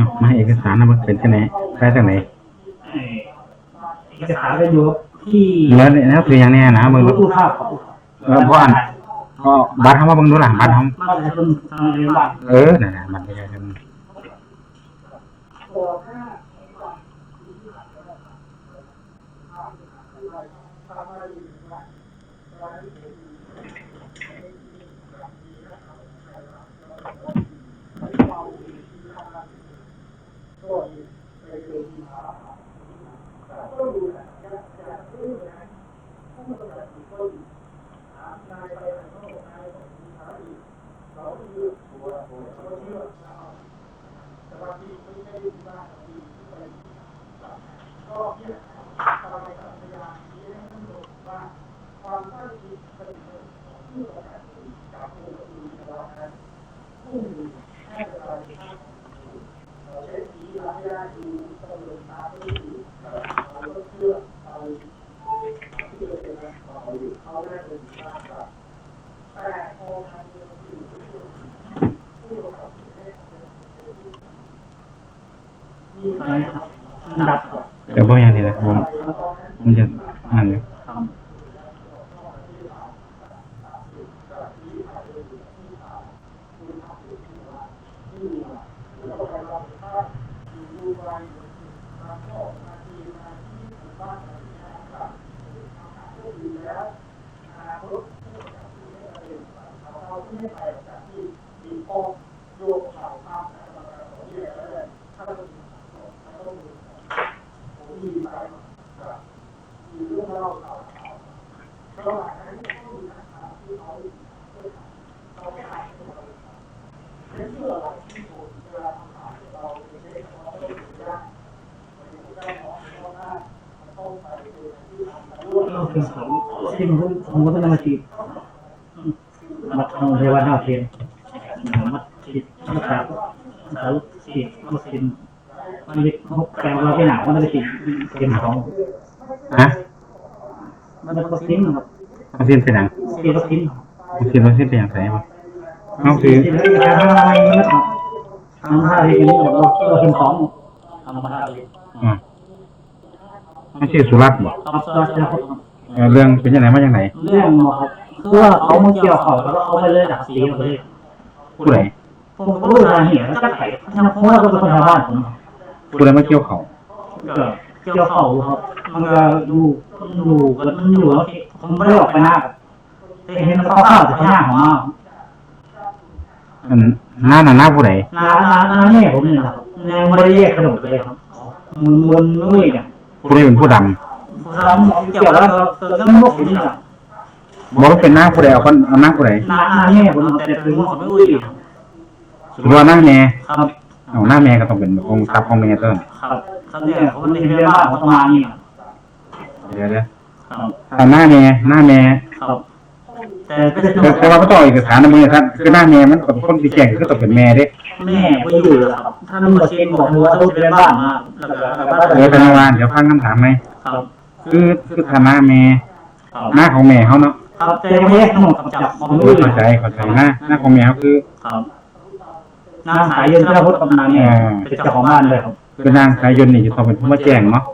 เอามาเอกสารนะมันเป็นที่ไหนได้จากไหนเอ่อเอกสารก็อยู่ที่แล้วเนี่ยนะคืออย่างแน่นะมึงรูปภาพของเออเพราะอันก็บัตรเขามาเบิ่งดูหลังบัตรเขามาจากคนทางเรียนบ้านเออนั่นน่ะบัตรประชาชน อันดับเดี๋ยวบอกอย่างนี้นะผมผมจะอ่านอยู่ เราเป็นของที่ผมผมก็ต้องมาฉีดมาทำเทวดาเทียนมาฉีดมาขาขาฉีดวัคซีนมันเล็กเขาแปล ว่าที่หนามันจะฉีดเป็นของฮะมันเป็นวัคซีนครับวัคซีนเป็นหยังฉีดวัคซีนวัคซีนวัคซีนเป็นหยังไงบ้างเอาคือฉีดแล้วจะทำอะไรเนี่ยทำท่าที่นี้เราเราเป็นของทำมาได้เลยอ่าไม่ใช่สุรัตน์บอกทำสุดยอดครับเออเรื่องเป็นยังไงมาจากไหนเรื่องครับคือว่าเขามาเกี่ยวเขาแล้วก็เขาไปเลยจากสีมาเลยผู้ใดผมก็รู้รายละเอียดแล้วก็ไขเพราะว่าเราเป็นคนชาวบ้านผมผู้ใดมาเกี่ยวเขาก็ เกี่ยวเขาครับมันก็อยู่อยู่กันอยู่แล้วผมไม่ได้ออกไปหน้าครับแต่เห็นมันเข้าๆแต่ข้างหน้าของมาอันหน้าหน้าหน้าผู้ใดน้าหน้าหน้าแม่ผมเนี่ยครับยังไม่ได้แยกขนมเลยครับมันมันนุ่ยเนี่ยผู้ใดเป็นผู้ดแล้วเกี่ยวแล้วเรื่องพวกนี้อะำบอกว่าเป็นหน้าผู้ใดเอาคนเอาหน้าผู้ใดน้าน้าแม่ผมแต่ถึงผมไม่อุ้ยหรือว่าหน้าแม่ครับเอาหน้าแม่ก็ต้องเป็นองค์ทัพของแม่ต้นครับ ครับเนี่ยผมในเรื่องบ้านของประมาณนี้เดี๋ยวเดี๋ยวครับเอาหน้าแม่หน้าแม่ครับแต่ก็จะแต่แต่ว่าก็ต้องเอาเอกสารในมือท่านคือหน้าแม่มันก็เป็นคนที่แจ้งก็ต้องเป็นแม่เด้แม่ก็อยู่ครับท่านมาเช็คบอกว่าต้องเป็นบ้านมาแล้วก็แล้วก็เดี๋ยวเป็นวานเดี๋ยวฟังคำถามไหมครับ คือคือฐานะแม่ครับหน้าของแม่เขาเนาะครับแต่ยังไม่แยกทั้งหมดกับจับของเอมืออเข้าใจเข้าใจหน้าหน้าของแม่เขาคือครับนางสายเย็นเจ้าพุทธกำนันเนี่ยเป็นเจ้าของบ้านเลยครับ คือนางสายยนต์นี่จะต้องเป็นผู้มาแจ้งเนาะ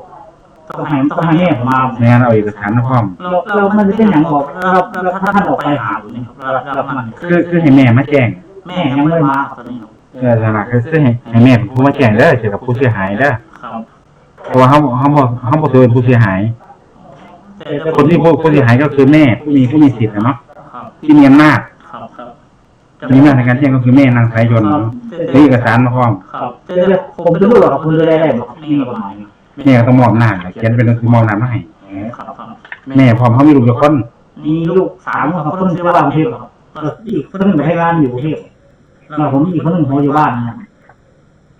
ต้องให้ต้องให้แม่ผมมาในงานเอาเอกสารมาพร้อมเราเรามันจะเป็นอย่างบอกเราเราถ้าท่านออกไปหาอยู่นี่ครับเราเรามันคือคือให้แม่มาแจ้ง แม่ยังไม่มาครับตอนนี้ครับเออสนะคือคือให้ให้แม่เป็นผู้มาแจ้งเด้อเกี่ยวกับผู้เสียหายเด้อครับเพราะว่าเขาเขาบอกเขาบอกตัวเป็นผู้เสียหาย แต่คนที่ผู้ผู้เสียหายก็คือแม่ผู้มีผู้มีสิทธิ์นะเนาะครับที่มีอำนาจครับครับ มีอำนาจในการแจ้งก็คือแม่นางสายยนต์มีเอกสารมาพร้อมครับแต่ผมจะรู้หรอกครับคุณจะได้ได้บอกนี่ประมาณนี้แม่ก็ต้องมอบหน้าจเขียนเป็นหนังสือมอบหน้าจมาให้ครับครับแม่พร้อมเขามีลูกเดียวคนมีลูกสามครับคนที่ว่ากรุงเทพครับอีกคนหนึ่งให้งานอยู่กรุงเทพแล้วผมอีกคนหนึ่งเขาอยู่บ้านนะครับ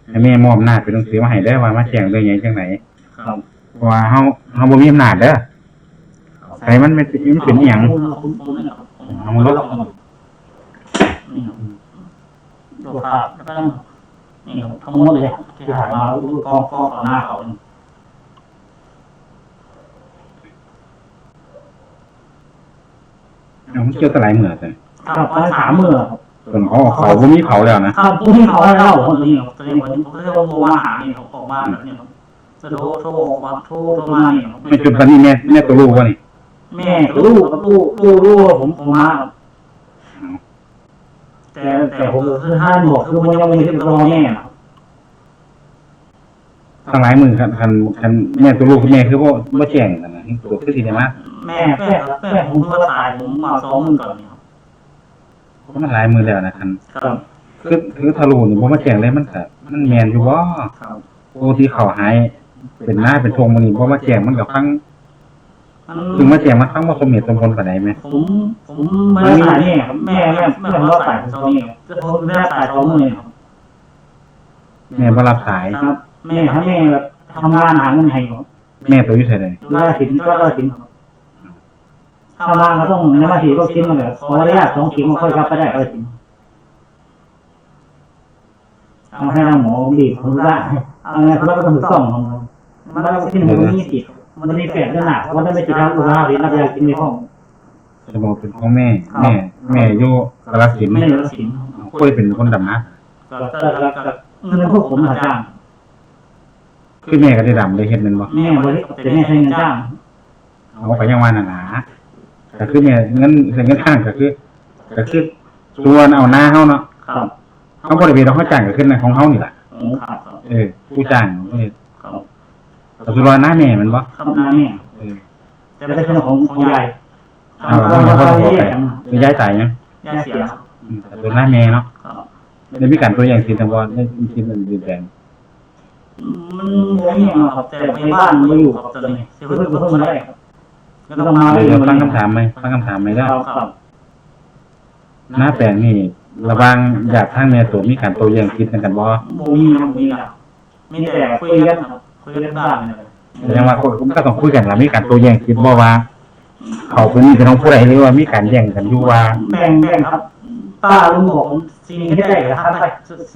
ให้แม่มอบหน้าจเป็นหนังสือมาให้ได้อว่ามาแจ้งเรื่องหยังจังไหนครับเพราะว่าเขาเขาบ่มีอำนาจเด้อใส่มันเป็นมันเป็นอหย่างเอามาลดลงนี่ครับ ตัวขาดแล้วก็นี่ครับทั้งหมดเลยที่ถ่ายมาลูกกองกองต่อหน้าเขาเอามันเกี่ยวกับหลายเหมือนกันครับประมาณสามหมื่นครับส่วนเขาเขาบ่มีเขาแล้วนะครับพวกที่เขาให้เล่าคนนี้ครับตัวนี้ผมผมจะโทรมาหาเนี่ยเขาออกมาแบบนี้ครับจะโทรโทรมาโทรโทรมาเนี่ยครับไม่จนตอนนี้แม่แม่ตัวลูกวะนี่แม่ลูกกับลูกลูกลูกผมผมมาครับ แต่แต่ผมคือห้ามบอกคือมันยังไม่ถึงรอแม่นะครับทั้งหลายมือคันคันคันแม่ตัวลูกกับแม่คือบ่บ่แจ้งกันนะตัวคือสิได้มาแม่แม่แม่ผมเพิ่งตายผมมาสองมือก่อนเนี่ยครับมันหลายมือแล้วนะคันครับคือคือทะลุนี่บ่มาแจ้งเลยมันก็มันแม่นอยู่บ่ครับโอ้ที่เขาหายเป็นหน้าเป็นทงมื้อนี้บ่มาแจ้งมันก็ฟังมัน ถึงมาแจ้งมันฟังบ่สมเหตุสมผลปานใดแม่ผมผมไม่ได้ตายแม่ครับแม่แม่แม่ผมรอดตายผมตอนนี้ครับแต่ผมไม่ได้ตายสองมือครับแม่บ่รับสายครับ แม่ถ้าแม่แบบทำงานหาเงินให้ครับแม่ตัวอยู่ไสเลยก็ได้สินก็ได้สินครับถ้าว่างก็ต้องในมาทีก็คิดมาแบบขออนุญาตสองขีดมาค่อยรับไปได้ก็ได้สินเอาให้ทางหมอบีบผมว่าเอาไงคุณก็ต้องถูกต้องของเรามันก็ที่หนึ่งมันมีสิทธิ์ มันมีแฝดขนาดว่าถ้าไม่ติดทางอุราหรือนักยากินในห้องจะบอกเป็นของแม่ แม่ แม่อยู่กาฬสินธุ์ไม่ได้สินเคยเป็นคนดำนะก็ก็ก็เงินพวกผมหาจ้างคือแม่ก็ได้ดำได้เฮ็ดแม่นบ่แม่บริแต่แม่ใช้เงินจ้างเอาไปยังว่านั่นล่ะก็คือแม่เงินเงินข้างก็คือก็คือส่วนเอาหน้าเฮาเนาะครับเฮาบ่ได้ไปเอาเขาจ้างก็ขึ้นในของเฮานี่ล่ะครับเออผู้จ้างเออครับ แต่สุดว่าหน้าแม่แมันบ่ครับน้าแม่เออแต่ไม่ใช่เรื่องของของยายเอาแล้วมันก็บอกไปคือยายตายยังยายเสียครับอืมแต่ตัวหน้าแม่เนาะครับได้มีการตัวอย่างสิแต่ว่าได้มีสิมันดีแดงมันบ่มีหรอกครับแต่ในบ้านมาอยู่ครับตอนนี้เพิ่งเพิ่งมาได้ครับก็ต้องมาเดี๋ยวฟังคำถามไหมฟังคำถามไหมคได้รับครับหน้าแปลงนี่ระหวังอยากทางแม่ตัวมีการตัวอย่างคิดกันบ่บ่มีครับบ่มีครับมีแต่คุยกันครับ คุยกันบ้างนะครับแสดงว่าผมก็ต้องคุยกันแล้วมีการตัวแย่งคิดบ่ว่า เขาเป็นนี่เป็นของผู้ใดหรือว่ามีการแย่งกันอยู่ว่าแบ่งแบ่งครับป้าลุงบอกผมสิ่งที่ได้ครับไป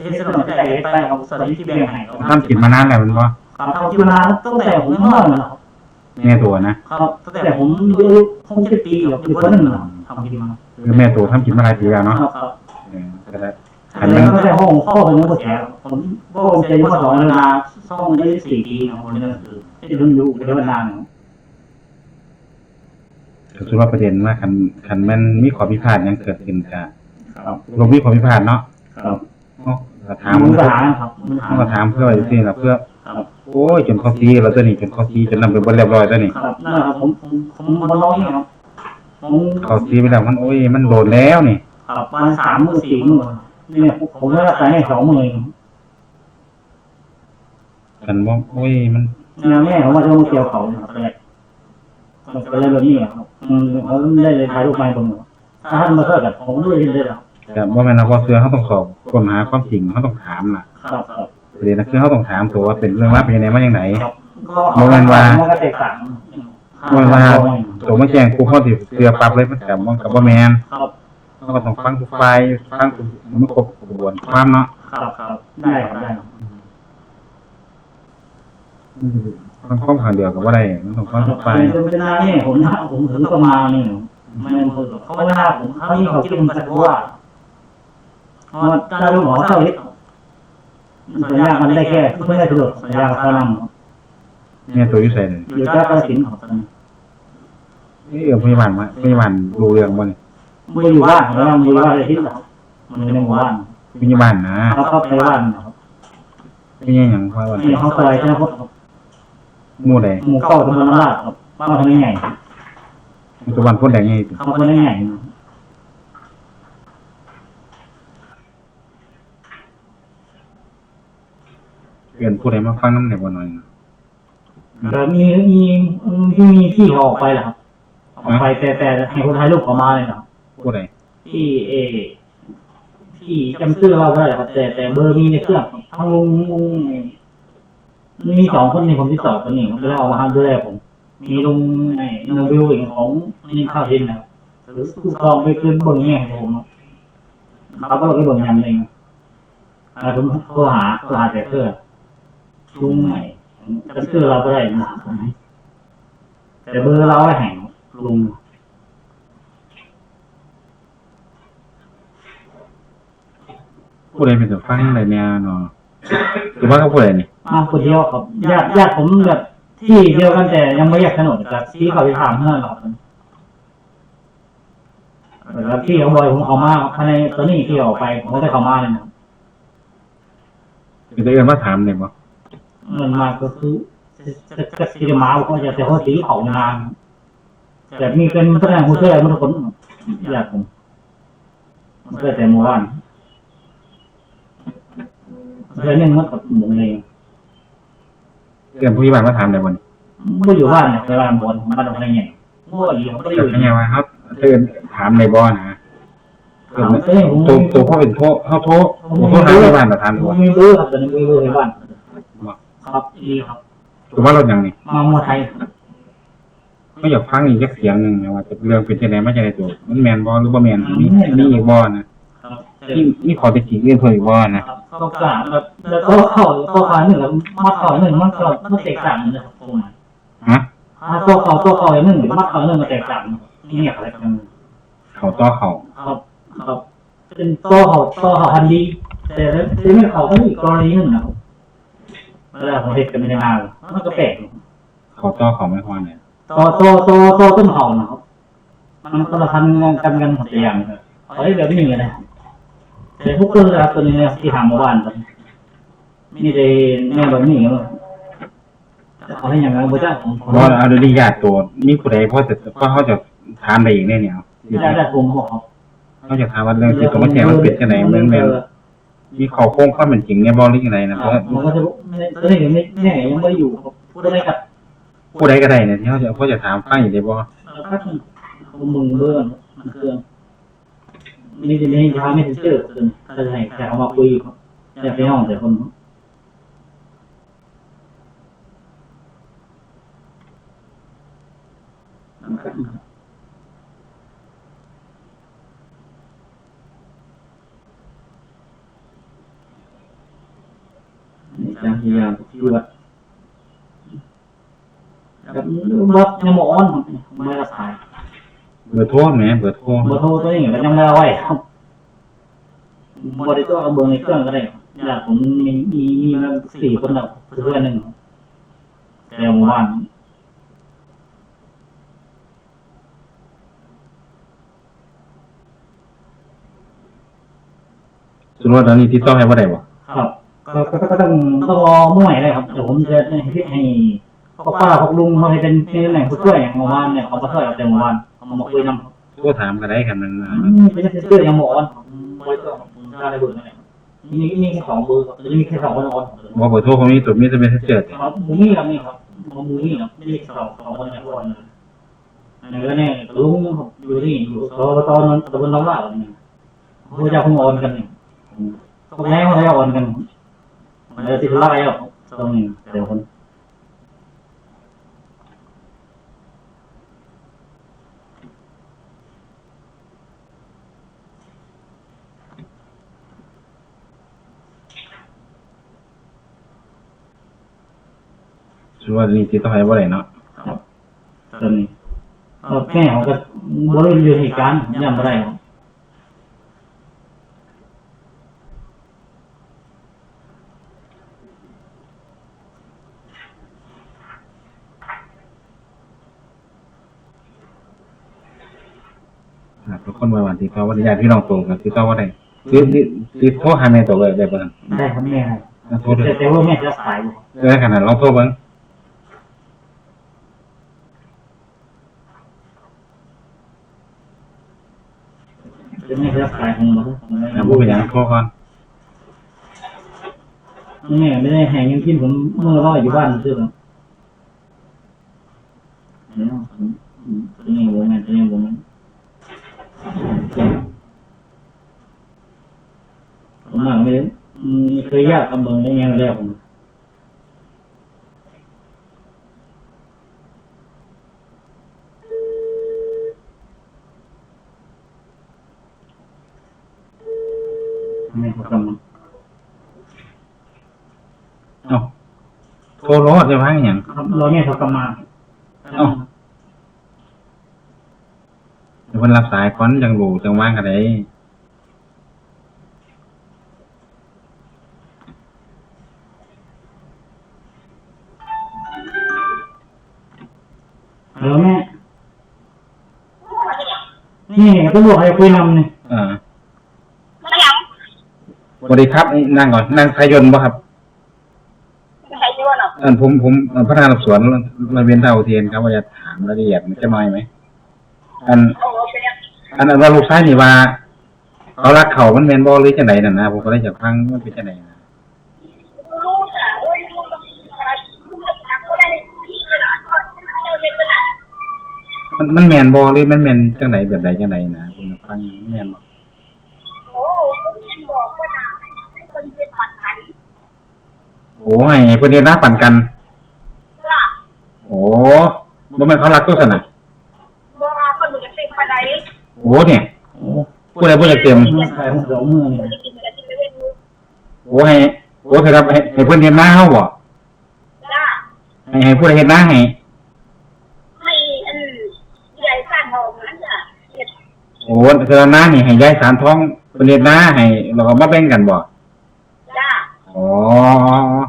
เฮ็ดสนุกได้ไปเอาสถานที่แบ่งให้ครับทำกินมานานแล้วแมันบ่ครับทำกินมาตั้งแต่ผมยังน้อยนะครับแม่ตัวนะครับตั้งแต่ผมอายุหกเจ็ดปีครับอยู่คนหนึ่งนะครับทำกินมาคือแม่ตัวทำกินมาหลายปีแล้วเนาะครับ ครับเออก็ได้อันนี้ไม่ใช่ห้องพ่อผมก็แฉผมพ่อผมจะอายุมาสองเวลาสองได้สี่ปีครับผมนี่ก็คือที่เพิ่งอยู่เป็นเวลาหนึ่งก็คือว่าประเด็นว่าคันคันแมันมีข้อพิพาทหยังเกิดขึ้นก็ครับลงมีข้อพิพาทเนาะครับเนาะก็ถามมีปัญหาครับมีปัญหาเขาก็ถามเพื่อไว้ซื่อๆล่ะเพื่อครับโอ้ยจนเขาซีแล้วตัวนี้จนเขาซีจนนำไปบ่เรียบร้อยตัวนี้ครับนั่นแหละครับผมผมผมมันน้อยครับผมเขาซีไปแล้วมันโอ้ยมันโดนแล้วนี่ครับวันสามมือสี่มือ เนี่ยผมไม่รับสายให้สองมือกันว่าโอ้ยมันเนี่ยแม่ผมว่าจะมาเกี่ยวเขาครับเลยก็เลยแบบนี้ครับอืมเขาได้เลยถ่ายรูปมาให้ผมถ้าท่านมาเท่ากับผมด้วยเห็นเลยครับแต่ว่าแม่นว่าเสื้อเขาต้องสอบค้นหาความจริงเขาต้องถามน่ะครับครับประเด็นนะคือเขาต้องถามตัวว่าเป็นเรื่องราวเป็นยังไงมาอย่างไหนครับบ่แม่นว่ามันก็แตกต่างว่าว่าตัวมาแจ้งครูเขาสิเสือปรับเลยมันแต่มันกับว่าแมนครับ เขาก็ต้องฟังทุกฝ่ายฟังทุกมันครบกระบวนความเนาะครับครับได้ครับได้ครับฟังความข้างเดียวกับว่าได้มันต้องฟังทุกฝ่ายเป็นเป็นนาเนี่ยผมนะผมถึงก็มาเนี่ยไม่ไม่พูดหรอกเขาไม่น่าผมเขาที่เขาคิดมันก็จะว่าเพราะว่าถ้าลูกหมอเท่านี้สัญญามันได้แค่ไม่ได้ตรวจสัญญาพลังเนี่ยตัวอยู่ใส่เลยอยู่จ้ากระสินของตอนนี้นี่เออพยาบาลมาพยาบาลรู้เรื่องบ่ นี่มืออยู่บ้านแล้วมืออยู่บ้านเลยที่หลังมันในหมู่บ้านพยาบาลนะเขาเข้าไปบ้านครับไม่ใช่หยังเพราะว่าที่เขาซอยใช่ไหมครับหมู่ใดหมู่เก้าตำบลน้ำลาดครับบ้านคนใหญ่ปัจจุบันคนใดงไงเขาคนใหญ่เปลี่ยนผู้ใดมาฟังน้ำไหนบ่หน่อยนะแล้วมีมีมีมีที่เขาออกไปเหรอครับออกไปแต่แต่ให้คนไทยลูกเขามาเลยครั บผู้ใดที่เอที่จำชื่อเราได้ครับแต่แต่เบอร์มีในเครื่องทั้งลุงลุงมีสองคนนี่ผมที่สอบคนนี้ผมเลยเอามาทำด้วยผม มีลุงไอ้นวิวเอีกของนี่ข้าวทินนะครับหรือผู้กองไปขึ้นเบนแง่ของผมเขาก็ไปบนยำเองอ่าผมโทรหาโทรหาแต่เพื่อลุงไหนจำชื่อเราไม่ได้นะแต่เบอร์เราแห่งลุง ผู้ใดเป็นตัวฟังอะไรเนี่ยเนาะคือว่าเขาผู้ใดนี่มาคนเดียวครับญาติญาติผมแบบที่เดียวกันแต่ยังไม่อยากถนนแบบที่เขาไปถามเพื่อนเราแล้วที่เขาบอยผมเขามาภายในตัวนี้ที่ออกไปผมก็ได้เขามาเลยนะคือจะเอื้อนมาถามเลยบ่เงินมาก็คือจะจะจะมาผมจะแต่เขาสีเขานานแต่มีเป็นพนักงานผู้ช่วยมันคนญาติผมมันก็แต่เมื่อวาน เรื่องนึงมันกับหมูเองเอื้อนผู้ยิบานมาถามเลยบ่นี่ไม่อยู่บ้านเนี่ยเวลาบนบ้านตรงไหนเนี่ยมั่วอยู่ไม่ได้อยู่ก็ยังว่าเขาเอื้อนถามเลยบ่นะเอื้อนเอ้ยผมตัวตัวพ่อเป็นโทษเขาโทษผมโทษทางที่บ้านเราถามผตัวมมีเบอร์ครับตอนนี้มีเบอร์ในบ้านครับดีครับคือว่าเราอย่างนี้มาเมืองไทยก็อยากฟังอีกสักเสียงหนึ่งนะว่าจะเรื่องเป็นจังไดมาจังไดตัวมันแมนบ่หรือบ่แมนมีมีอีกบ่นะครับมีมีขอเป็นจริงเรื่องเพิ่นอีกบ่นะ ก็กลางแบบแล้วก็เข้าตัวขาหนึ่งแล้วมัดเข่าหนึ่งมันก็มันแตกต่างกันนะครับผมฮะตัวเข่าตัวเข่าหนึ่งมัดเข่าหนึ่งมันแตกต่างนี่เนี่ยอะไรกันเขาต่อเขาครับครับเป็นตัวเข่าตัวเข่าพันดีแต่แล้วไม่เข่าก็อีกกรณีหนึ่งนะครับเวลาผมเห็นกันไม่ได้นานมันก็แปลกเขาต่อเขาไม่พอเนี่ยตัวตัวตัวตัวต้นเข่านะครับมันก็ละพันงงกันกันหมดอย่างเลยเฮ้ยแบบนี้เลยนะ แต่ทุกคนนะครับตัวนี้เนี่ยที่ทำเมื่อวานครับนี่เลยแม่แบบนี้เลยเอาให้อย่างไรบ้างผมผมเพราะเอาโดยญาติตัวมีผู้ใดพอจะพอเขาจะถามได้อีกแน่เนี่ยได้ได้ผมบอกครับเขาจะถามว่าเรื่องที่ตัวมาแชร์มันเป็นจังไดแม่นแม่นมีข้อโค้งความเป็นจริงเนี่ยบ่หรือจังไดนะเพราะผมก็จะตัวนี้ไม่แน่ยังไม่อยู่ครับพูดได้กับผู้ใดก็ได้เนี่ยที่เขาจะเขาจะถามฟังอยู่ได้บ่พักมึงเบื่อมันเครื่อง นี่จะไม่ทำไม่ถึงเจอคือจะให้แต่เอามาคุยครับแต่ไปห้องแต่คนจำพยายที่วัดกับวัดยังมอนไม่รับสาย เบอร์โทรแหมเบอร์โทรเบอร์โทรตัวนี้ก็ยังไม่เอาไว้ครับบริตัวเอาเบอร์ในเครื่องก็ได้อยากผมมีมีมีมาสี่คนแล้วเพื่อนหนึ่งแต่หมู่บ้านสรุปว่าตอนนี้ติดต่อให้บ่ได้บ่ครับก็ก็ก็ต้องต้องรอเมื่อไหร่เลยครับเดี๋ยวผมจะให้ให้พ่อป้าพ่อลุงมาให้เป็นเป็นตำแหน่งผู้ช่วยอย่างหมู่บ้านเนี่ยเขามาช่วยเอาแต่หมู่บ้าน เขามาคุยนำโทรถามก็ได้กันนั่นนะเป็นเชื่อยังหมอนบริตัวผมได้เบอร์นั่นแหละมีมีแค่สองเบอร์ครับจะมีแค่สองคนออนบ่เบอร์โทรผมมีตัวมีแต่เมสเซจครับมูมี่ครับนี่ครับมูมี่ครับมีสองสองคนในคนนั่นก็เนี่ยลุงอยู่นี่อยู่ตอนตอนนั้นตะบนน้องล่าเนี่ยพระเจ้าคงออนกันเนี่ยพวกแม่เขาจะออนกันมันจะติดไล่อะตรงนี้เดี๋ยวคน สรุปว่าตอนนี้ติดต่อให้บ่ได้เนาะครับตอนนี้แม่เขาก็บริเวณอยู่เหตุการณ์ยังไม่ได้ครับครับทุกคนว่าวันติดต่อว่าญาติพี่น้องตรงกันติดต่อว่าได้คือติดโทรหาแม่ตัวเลยได้บ่ครับได้ครับแม่ครับโทรด้วแต่ยแต่ว่าแม่จะสายอยู่เออขนาดลองโทรเบิ่ง จะแม่จะสายของเรา นะบ่เป็นหยังโทรก่อน แม่ไม่ได้แหงยังกินผมเมื่อว่าอยู่บ้านซื้อครับเนี่ยตัวนี้วงงินตัวนี้วงงินผมหลังไม่ได้เคยยากคำเบิ่งได้ยังแล้วผมไม่เขากำลัง อ้รอดจะพังอย่างรอเนี่ยเขากำมาเอ้าดี๋ยวมันรับสายคอนจังหลูจังว่างกันเลยเออแยวแม่นี่ตำรวจไอ้คุยนำเนี่ยอ่าสวัสดีครับ นั่งก่อน นั่งสายยนต์ป่ะครับ ใช่ชื่อว่าเนผมผมพนักงานสอบสวนระเบียนเท่าเทียนครับว่าจะถามรายละเอียดมันจะน้อยไหมอัน อันอันว่าลูกชายนี่ว่า เขารักเขามันแมนบอหรือจังไหนน่ะนะผมก็เลยอยากฟังมันเป็นจังไหนนะมันมันแมนบอหรือมันแมนจังไหนแบบใดจังไหนนะผมอยากฟังแมนบอ โอ้คนเรียนบอกว่านาคนเรียนผ่านขัน โอ้ยเพื่อนเรียนรักปั่นกันล่ะโอ้บ่แม่นเขารักตัวสนะบอกว่าคนมันจะเป็นไปไหนโอ้เนี่ยโอ้ผู้ใดผู้ใดเต็มเงินขายของสองมือนี่จะกินอะไรที่ไม่รู้โอ้ให้โอ้คือครับให้ให้เพื่อนเรียนหน้าเฮาบ่ล่ะให้ให้ผู้ใดเฮ็ดหน้าให้ให้อันใหญ่สั้นทองนั้นอะโอ้คือหน้านี่ให้ยายสารทองเพิ่นเฮ็ดหน้าให้แล้วก็มาแบ่งกันบ่ล่ะ อ๋อ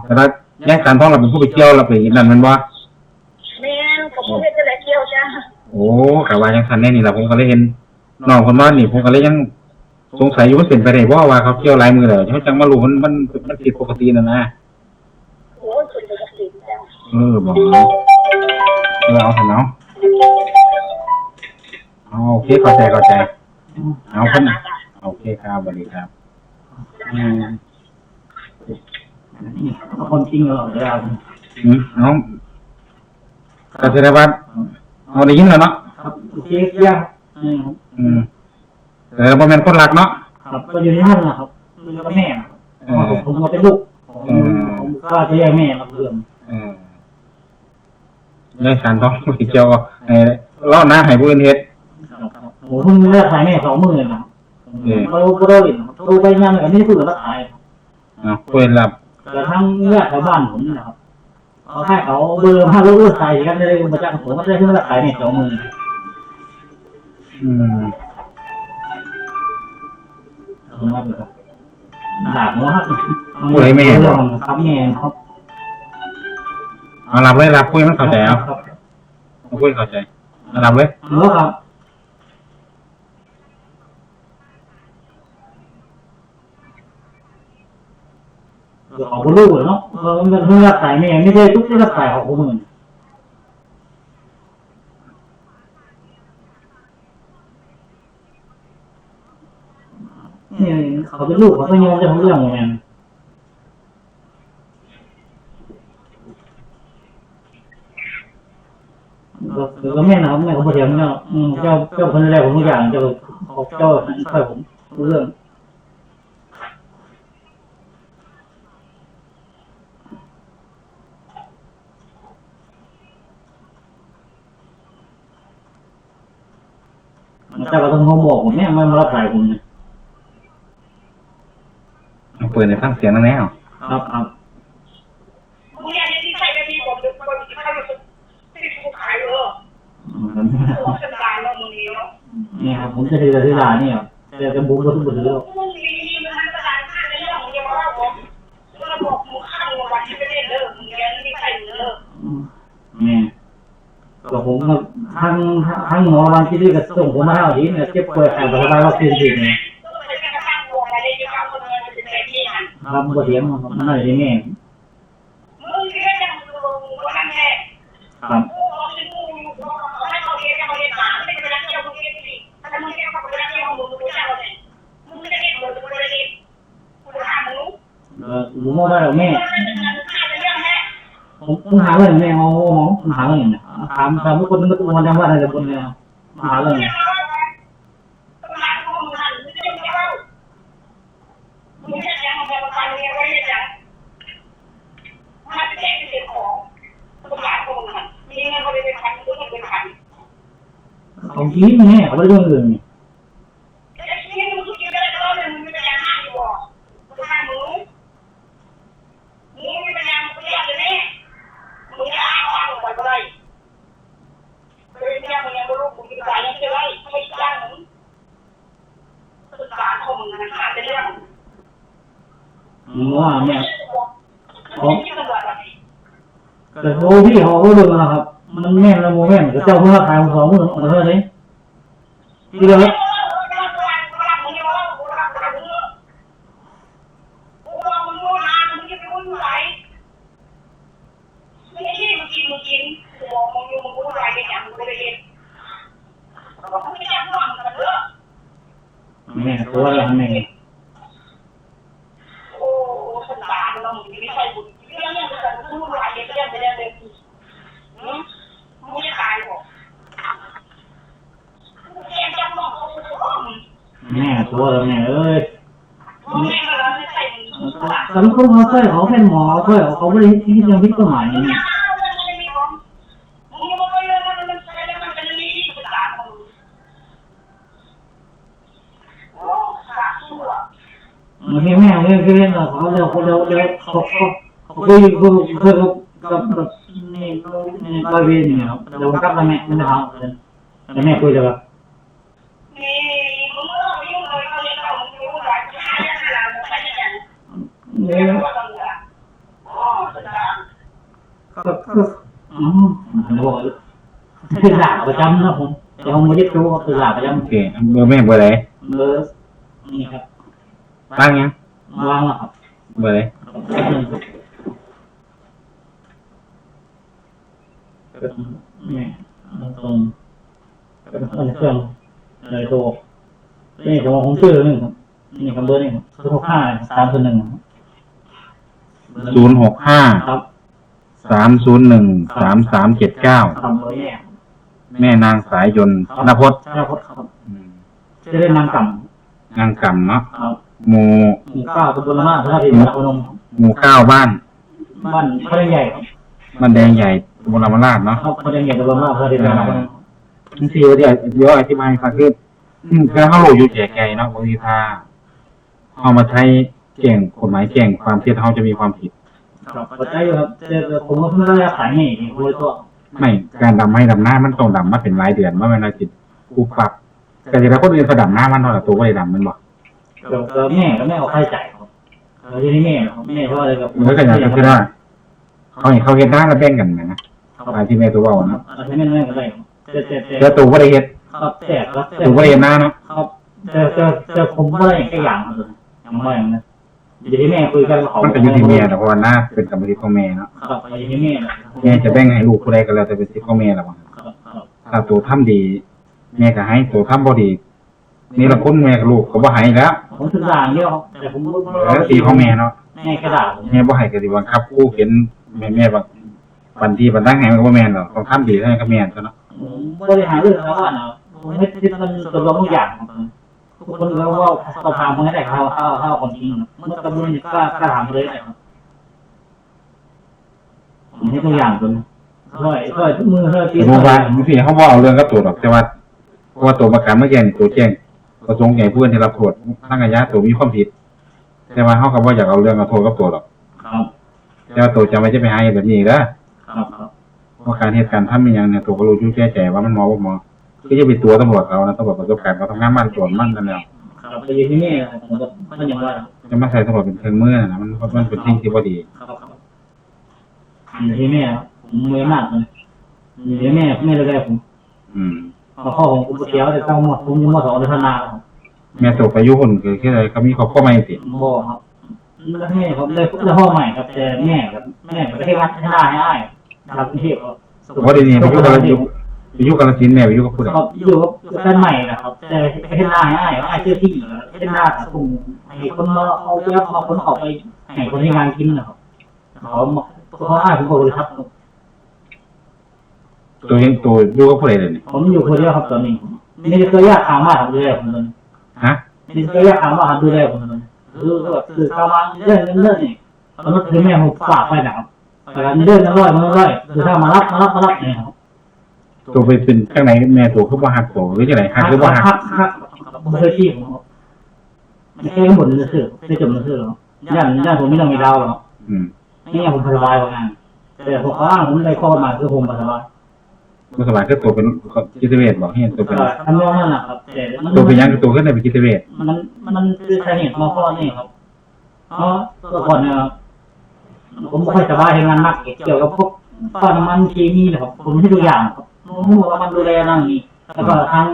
แต่ว่ายายสารทองเราเป็นผู้ไปเที่ยวเราไปนั่นแมันบ่แม่กับผู้เรียนจะได้เที่ยวจ้าโอ้กะว่าจังซั่นแน่นี่ล่ะผมก็เลยเห็นน้องเพิ่นว่านี่ผมก็เลยยังสงสัยอยู่ว่าเป็นไปได้บ่ว่าเขาเที่ยวหลายมื้อแล้วเขาจังมารู้มันมันมันผิดปกตินั่นนะโอ้ยคนจะกินจ้าเออบอกเออเอาเถอะเนาะเอาโอเคเข้าใจเข้าใจเอาเพิ่นโอเคครับสวัสดีครับ อืมนี่เอา คนจริงเหรอเดี๋ยวอืมน้องก็แสดงว่าเอาได้ยินแล้วเนาะครับโอเคเคลียร์อืมอืมแต่บ่แม่นคนรักเนาะครับก็อยู่ในห้องนะครับแล้วก็แม่ครับเออผมก็เป็นลูกผมผมก็จะแยกแม่มาเพิ่มเออได้สารต้องสิเกี่ยวกับไอ้เล่าหน้าให้ผู้อื่นเฮ็ดผมเพิ่งเลิกขายแม่สองหมื่นนะครับเราก็ได้หลินโทรไปงานอันนี้คือราขาย เอาผู้อื่นรับแต่ทั้งเลือดแถวบ้านผมนี่นะครับเขาให้เขาเบอร์มาลูกขายกันเลยมาจากผมก็ได้เพิ่งราขายแม่สองหมื่นอืมครับดาบหัวครับครับแม่ครับเอารับเลยรับคุยมันเข้าใจเอาเอาคุยเข้าใจเอารับเลยหรือครับ เดี๋ยวออกลูกเลยเนาะมันเพิ่งราขายแม่ไม่ใช่ทุกที่ราขายของผมเหมือนนี่เขาเป็นลูกเขาก็ยอมจะทำเรื่องเหมือนกันก็ก็แม่นะครับแม่เขาบอกอย่างนี้เจ้าเจ้าคนแรกผมทุกอย่างเจ้าเขาเจ้าช่วยผมรู้เรื่อง เจ้าก็ต้องเขาบอกผมเนี่ยไม่มารับสายผมเนี่ยเอาเปิดในฟังเสียงนั่นแน่เอาครับครับมึงอยากจะที่ใครไม่มีผมดูคนที่เขารู้สึกที่ถูกขายเลยโอ้ฉันตายแล้วมึงนี้เนาะนี่ครับผมจะถือถือด่าเนี่ยแต่จะบุกก็ทุกคนถือแล้วมึงมีมัน ทำประธานข้างในเรื่องของเยาวราชผมระบบมึงข้างวันที่ไม่ได้เลิกมึงแกไม่มีใครเลิกนี่ก็ผมก็ทั้งทั้งหมอวันที่นี่ก็ส่งผมมาให้ทีเนี่ยเจ็บป่วยแอบสบายวัคซีนทีเนี่ยต้องไปแค่ข้างวงอะไรที่เขาคนเงินเป็นแบบนี้อะครับบ่เถียงมันอะไรอย่างเงี้ยมึงแค่ยังมึงวันนั้นแค่ครับกูเอาชิ้นมึงเอาให้เขาเรียนเขาเรียนหมาไม่เป็นไรเที่ยวมึงเรียนสิถ้ามึงแค่เขาเป็นไรเที่ยวมึงมึงรู้จักเราเนี่ยมึงไม่ได้เรียนมึงมึงไม่ได้เรียนกูถาออรู้ว่าเราแม่มึงได้เรียนมึงไม่ได้เรียนแม่ผมหาเรื่องแม่เอาหมอผมหาเรื่องเนี่ย ถามถามทุกคนนึกว่ามันจะว่าอะไรคนเนี่ยหาเรื่องของจริงแม่เขาไม่ได้เรื่องอื่นว่า พี่เขาก็เรื่องนะครับ มันแม่นแล้วโมแม่นก็เจ้าเพื่อขายของสองมือของเธอเลย โ ที่เรื่องนี้ แม่ตัวอะไรแม่ แม่ตัวอะไรแม่เอ้ยแม่เราไม่ใช่มึงสังคมเขาเคยเขาเป็นหมอเคยเขาไม่ได้ที่ยังพิจารณาอย่างนี้มันไม่แม่ไม่เคยเล่นหรอกเขาเดี๋ยวเขาเดี๋ยวเดี๋ยวเขาเขาเขาเคยเคยเคยกับกับนี่นี่บริเวณเนี่ยครับเดี๋ยวกลับมาแม่ไม่ได้ทำเลยแต่แม่คุยจะแบบ เนี่ยก็ก็อืมบอกคือหลาประจำนะผมแต่ผมไม่ได้รู้ว่าคือหลาประจโอเคเบอร์แม่เบอร์ไหนำเบอร์นี่ครับตั้งยังวางแล้วครับเบอร์ไหนนี่ตรงเป็นคนเครื่องเลยโทรนี่ผมผมชื่อนี่ครับนี่ครับเบอร์นี่ครับศูนย์หกห้าสามศูนย์หนึ่ง ศูนย์หกห้าครับสามศูนย์หนึ่งสามสามเจ็ดเก้าทำเบอร์นี่แม่นางสายยนต์ธนพจน์ใช่ครับครับอืมจะได้นางกนางกำเนาะำครับหมู่หมู่เก้าตำบลละมาพระพิมพ์พนมหมู่เก้าบ้านบ้านพระใหญ่ครับบ้านแดงใหญ่ตำบลรามาราชเนาะ ครับพระใหญ่ตำบลละมาพระพิมพ์พนมทั้งสี่ว่าเดี๋ยวเดี๋ยวอธิบายให้ฟังคืออืมการเข้าหลูอยู่แก่ไกลเนาะบางทีถ้าเอามาใช้ เก่งกฎหมายเก่งความเท็จเขาจะมีความผิด ครับเข้าใจอยู่ครับแต่ผมก็เพิ่งได้ขายนี่นี่คุยตัวไม่การดำให้ดำหน้ามันต้องดำมาเป็นรายเดือนว่าเวลาจิตกูปรับแต่ทีละคนอื่นเขาดำหน้ามันเท่าไหร่ตัวก็เลยดำมันบอกเดี๋ยวแม่ก็แม่เอาค่าใช้จ่ายครับแล้วทีนี้แม่แม่เขาอะไรกับมันก็อย่างที่คือว่าเขาเห็นเขาเห็นหน้าแล้วแบ่งกันนะนะอะไรที่แม่ตัวเบาเนาะอะไรแม่แม่ก็ได้แต่แต่แต่แต่ตัวก็ได้เฮ็ดครับแต่ครับแต่ตัวก็เห็นหน้าเนาะครับแต่แต่แต่ผมก็ได้แค่อย่างครับยังไม่อย่างนั้น อยู่ที่แม่คุยกันเขามันเป็นอยุติแม่แต่เพราะว่าหน้าเป็นกรรมสิทธิ์ของแม่เนาะครับอยู่ที่แม่แม่จะแบ่งให้ลูกผู้ใดก็แล้วแต่เป็นสิทธิ์ของแม่ละมั้งครับครับถ้าตัวทำดี แม่ก็ให้ตัวทำบ่ดีนี่ละคนแม่กับลูกก็บ่ให้แล้วผมสื่อสารเดียวแต่ผมแล้วตีของแม่เนาะแม่กระดาษแม่บ่ให้ก็สิบังคับคู่เขียนแม่แม่บางบันทีบันตั้งให้มันก็บ่แม่นหรอกต้องทำดีเท่านั้นก็แม่นซะเนาะบริหารเรื่องแล้วว่าเนาะผมไม่คิดมันตัวเราทุกอย่าง ทุกคนก็ว่าสอบถามมันให้ได้ข้าวข้าวข้าวคนจริงมันกระบวนกล้ากล้าถามเลยครับผมให้ตัวอย่างตัวช่วยช่วยทุกมือเธอตีแต่รู้ว่าบางทีเขาบ่เอาเรื่องกับตัวหรอกแต่ว่าเพราะว่าตัวประกันเมื่อกี้นี่ตัวแจ้งประสงค์ใหญ่ผู้อื่อนที่รับโทษทางอาญาตัวมีความผิด แต่ว่าเขาก็บ่อยากเอาเรื่องเอาโทษกับตัวหรอกครับแต่ว่าตัวจะไม่จะไปหาเฮ็ดแบบนี้เด้อครับครับเพราะการเหตุการณ์ทำเป็นอย่างเนี่ยตัวก็รู้ยู่แก่ใจว่ามันมอบ่หมอ คือจะไปตัวตำรวจเขานะตำรวจประสบการณ์เขาทำงานบ้านตรวจมันกันแล้วครับไปอยู่ที่นี่ผมก็มันยังว่าจะมาใส่ตำรวจเป็นเครื่องมือนะมันมันเป็นสิ่งที่บ่ดีครับครับอยู่ที่แม่ผมมือมากเลยอยู่ที่แม่แม่เลยผมอืมมาข้อของอุปเทียวแต่ต้องหมดผมยังหมดสองเดือนนาครับแม่ตัวไปยุคนคือแค่อะไรเขามีครอบครัวใหม่สิบ่ครับแล้วแม่ครับเลยแล้วพ่อใหม่ครับแต่แม่ครับแม่ไปให้วัดให้ได้ให้ได้ครับกรุงเทพครับว่าดีนี่ไปยุกาลสินธุ์ ไปยุกาลสินธุ์แม่ไปยุกับผู้ใดครับอยู่กับแฟนใหม่นะครับ แต่ไปให้ได้ให้ได้ให้ชื่อที่ให้ได้ส่งให้คนมาเอาเยอะมาคนออกไปให้คนที่งานกินนะครับเขาเขาให้ผมบอกเลยครับ ตัวเองตัวยุกับผู้ใดเลยนี่ผมอยู่คนเดียวครับตอนนี้นี่เคยยากถามมาทำดูแลผมเลยฮะนี่เคยยากถามมาทำดูแลผมเลยคือแบบคือเข้ามาเรื่องเรื่องนี่มันคือแม่ผมฝากไปนะครับแต่เรื่องนั้นร้อยมันร้อยคือถ้ามารับมารับมารับเนี่ยครับ ตัวไปเป็นจังไหนแม่ตัวคือบ่ฮักตัวหรือจังไหนฮักหรือบ่ฮักฮักฮักผมเคยที่ผมไม่ใช่หมดเลยคือไม่จบเลยคือหรอย่านย่านผมไม่ต้องมีดาวหรอกนี่ผมสบายกว่างานแต่ผมอ้างผมได้ข้อมาคือผมสบายบ่สบายคือตัวเป็นจิตเวชบอกให้ตัวเป็นทำนองนั้นแหละครับแต่มันตัวเป็นยังตัวขึ้นได้เป็นจิตเวชมันมันคือสาเหตุมาข้อนี่ครับเพราะตัวก่อนเนี่ยผมไม่ค่อยสบายทำงานมากเกี่ยวกับพวกป้าน้ำมันเคมีนะครับผมไม่ให้ตัวอย่างครับ รู้ว่ามันดูแลนั่งนี่แล้วก็ทาง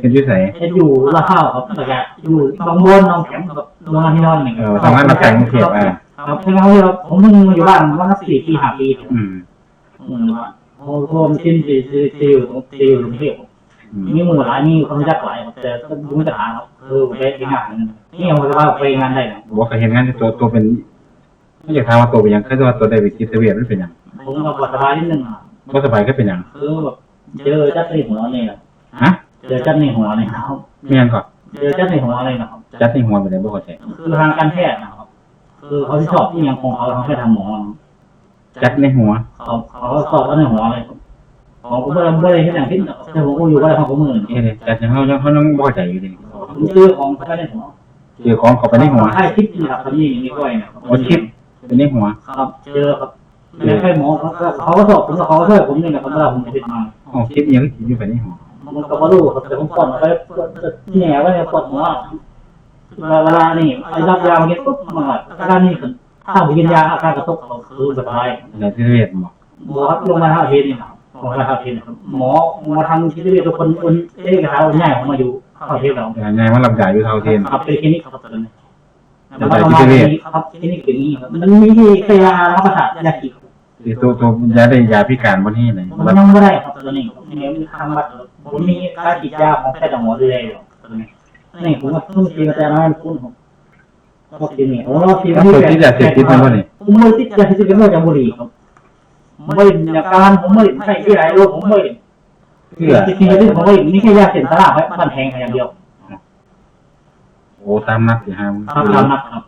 เฮ็ดอยู่ไสเฮ็ดอยู่ละข้าวครับแล้วก็อยู่บางบนน้องแข็มกับโรงงานที่นอนนี่เออทำงานมาจากกรุงเทพอะครับใช่ครับเราผมเพิ่งมาอยู่บ้านว่าสักสี่ปีห้าปีอืมอืมโอ้โหมันชิ้นสี่สี่สี่อยู่สี่อยู่กรุงเทพอืมมีหมู่หลายมีคนรู้จักหลายครับแต่ก็รู้ไม่จะหาครับคือไปไปงานนี่เอาไปว่าไปงานได้นะบอกเคยเห็นงานที่ตัวตัวเป็นไม่อยากถามว่าตัวเป็นหยังแค่ว่าตัวได้ไปคิดเวียดมันเป็นหยังผมก็ปวดสบายนิดนึงอะบ่สบายก็เป็นหยังคือแบบ เจอจัดในหัวเนี่ยฮะเจอจัดในหัวเนี่ยครับไม่ยังก่อนเจอจัดในหัวเลยนะครับจัดในหัวไปเลยบ่เข้าใจคือทางการแพทย์นะครับ คือเขาที่ชอบที่ยังคงเขาทางแพทย์ทางหมอจัดในหัวเขาเขาสอบว่าในหัวเลยผมก็ไม่ได้ไม่ได้ที่อย่างที่แต่ผมก็อยู่ก็ได้ของผมมือเอ๊ะเดี๋ยวจัดยังเฮายังเฮายังบ่เข้าใจอยู่ดิผมซื้อของเขาในหัวเจอของเข้าไปในหัวให้คิดนี่ครับนี่นี่ก้อยนะโอ้คิดเป็นในหัวครับเจอครับไม่ใช่หมอเขาเขาก็สอบผมแล้วเขาก็ช่วยผมนี่แหละครับเวลาผมติดมา อ๋อคิดยังคิดอยู่ไปในหัวมันก็บ่รู้ครับแต่ผมปวดไปแหน่ว่าเนี่ยปวดหัวเวลาเวลานี่ไอ้รับยามาเก็บปุ๊บมันอาการนี่คือถ้าผมกินยาอาการกระตุกคือสบายอะไรที่เวียดบ่หมอครับลงมาท่าเทนนี่ครับลงมาท่าเทนครับหมอหมอทำที่เรียกทุกคนคนเอ๊ะกระทาง่ายของมาอยู่ท่าเทนเรางานไงมันลำใหญ่อยู่เท่าเทียนครับเป็นคลินิกครับตอนนี้แล้วก็มาครับคลินิกอย่างนี้ครับมันมีที่เคยารับประทานยาขีครับ ที่ตัวตัวยาได้ยาพิการบ่นี่เลยมันยังไม่ได้ครับตอนนี้ผมยังมีทางบัตรผมมีการฉีดยาของแพทย์หมอดูแลอยู่ตอนนี้นี่ผมก็เพิ่งฉีดกระจายน้ำคุณผมก็กินนี่ผมก็ฉีดแล้วตัวที่ยาเสพติดมันบ่นี่ผมไม่ติดยาเสพติดไม่จากบุหรี่ครับไม่จากการผมไม่ใช่ที่ไหนรู้ผมไม่เพื่อจริงๆที่ผมไม่นี่แค่ยาเสพติดตลาดมันแพงอย่างเดียวโอ้ตามนัดสิฮะครับตามนัดครับ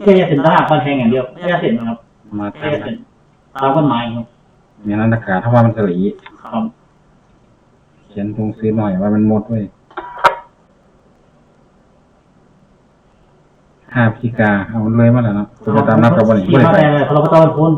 แค่ยาเสพติดตลาดมันแพงอย่างเดียวยาเสพติดครับมาแค่ตามยาเสนัพด ติดตามกฎหมายครับเนี่ยนันตากาถ้าว่ามันสลีครับเขียนตรงซื้อหน่อยว่ามันหมดเว้ยห้าพฤศจิกาเอามันเลยมาแล้วเนาะตัวไปตามนัดกับบ่นี่บ่ได้ไปแต่เราก็ต้องพ้น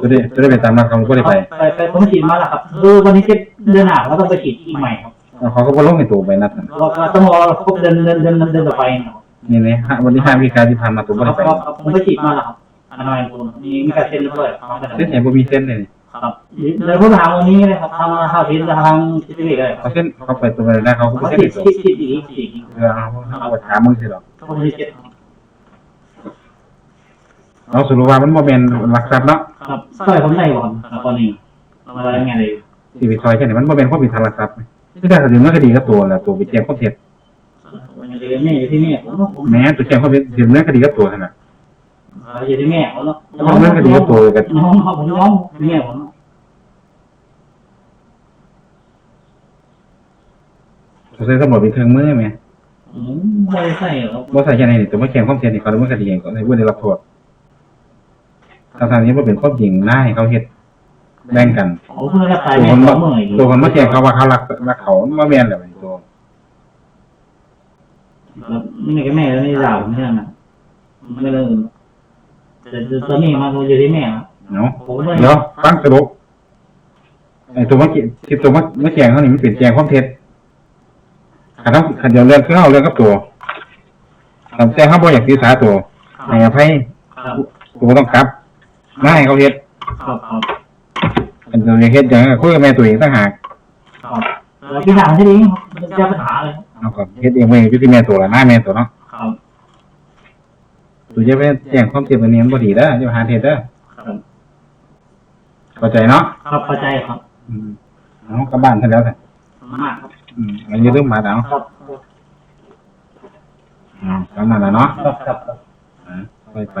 ตัวได้ตัวได้ไปตามนัดเขาบ่ได้ไปไปไปผมฉีดมาแล้วครับคือวันนี้เจ็ดเดือนหน้าเราต้องไปฉีดอีกใหม่ครับเอาเขาก็บ่ลงให้ตัวไปนัดนั่นเราก็ต้องรอครบเดือนเดือนเดือนเดือนต่อไปนะครับนี่นี่ฮะวันที่ห้าพฤศจิกาที่ผ่านมาตัวบ่ได้ไปครับผมไปฉีดมาแล้วครับ อนามัยผมมีมีการเซ็นด้วยครับเส้นไหนบ่มีเส้นเลยนี่ครับเดี๋ยวผมถามวันนี้เลยครับทางทางทีทางจิตวิทยาเลยคเขารับเส้นเขาไปตัวไปได้เขาก็บ่เขาเส้นฉีดตัวฉีดฉีดอีกฉีดอีกเออเอาเอาไปถามมึงสิหรอกเขาไม่ได้เจ็ดเอาสรุปว่ามันบ่แม่นหลักทรัพย์เนาะครับซอยผมได้ก่อนตอนนี้อะไรเงี้ยเลยสิไปซอยแค่นี้มันบ่แม่นความผิดทางหลักทรัพย์ที่ได้คดีมันก็ดีกับตัวแหละตัวไปแจ้งความเท็จแม่อยู่ที่นี่ผมผมแม้ตัวแจ้งความเท็จสิมันก็ดีกับตัวนั่ นน่ะอยู่ที่แม่เขาเนาะมันก็ดีกับตัวกับน้องเขาผมน้องแม่ผมเขาใช้ตำรวจเป็นเครื่องมือไหมไม่ใช่ครับบ่ใส่แค่ไหนนี่ตัวมาแจ้งความเท็จนี่เขาดำเนินคดีเองก็ให้ผู้ได้รับโทษทางๆนี้บ่เป็นความจริงหน้าให้เขาเฮ็ดแบ่งกันผมเพิ่งรับสายตัวแม่คนสมาองหมื่นตัวคนมาแจ้งเขาว่าเขารักรักเขาบ่แม่นแล้วไอ้ตัวนี่ก็แม่แล้วนี่ด่าผมเท่านั้นไม่เลิก แต่ตอนนี้มาอยู่ที่แม่เนาะผมไม่เดี๋ยวฟังสรุปไอ้ตัวมาเกี่ที่ตัวมามาแจ้งเขานี่มันเป็นแจ้งความเท็จขันขันเดียวเรื่องคือเฮาเรื่องกับตัวแต่แจ้งเขาบ่อยากศึกษาตัวให้อภัยครับตัวต้องกลับมาให้เขาเฮ็ดครับครับอันตัวเฮ็ดอย่างนั้นก็คุยกับแม่ตัวเองต่างหากครับแล้วพี่ด่างที่นี้มันจะปัญหาเลยเอาก่อนเฮ็ดเองเองอยู่ที่แม่ตัวละหน้าแม่ตัวเนาะ ครับตัวจะไปแจ้งความเท็จอันนี้มันบ่ดีเด้อจะหาเท็จเด้อครับ เข้าใจเนาะครับเข้าใจครับอืมเอากลับบ้านซะแล้วกันมากครับอืมอันนี้เรื่องมาแล้วครับอ๋อกลับมาแล้วเนาะครับครับ อ่าไปไป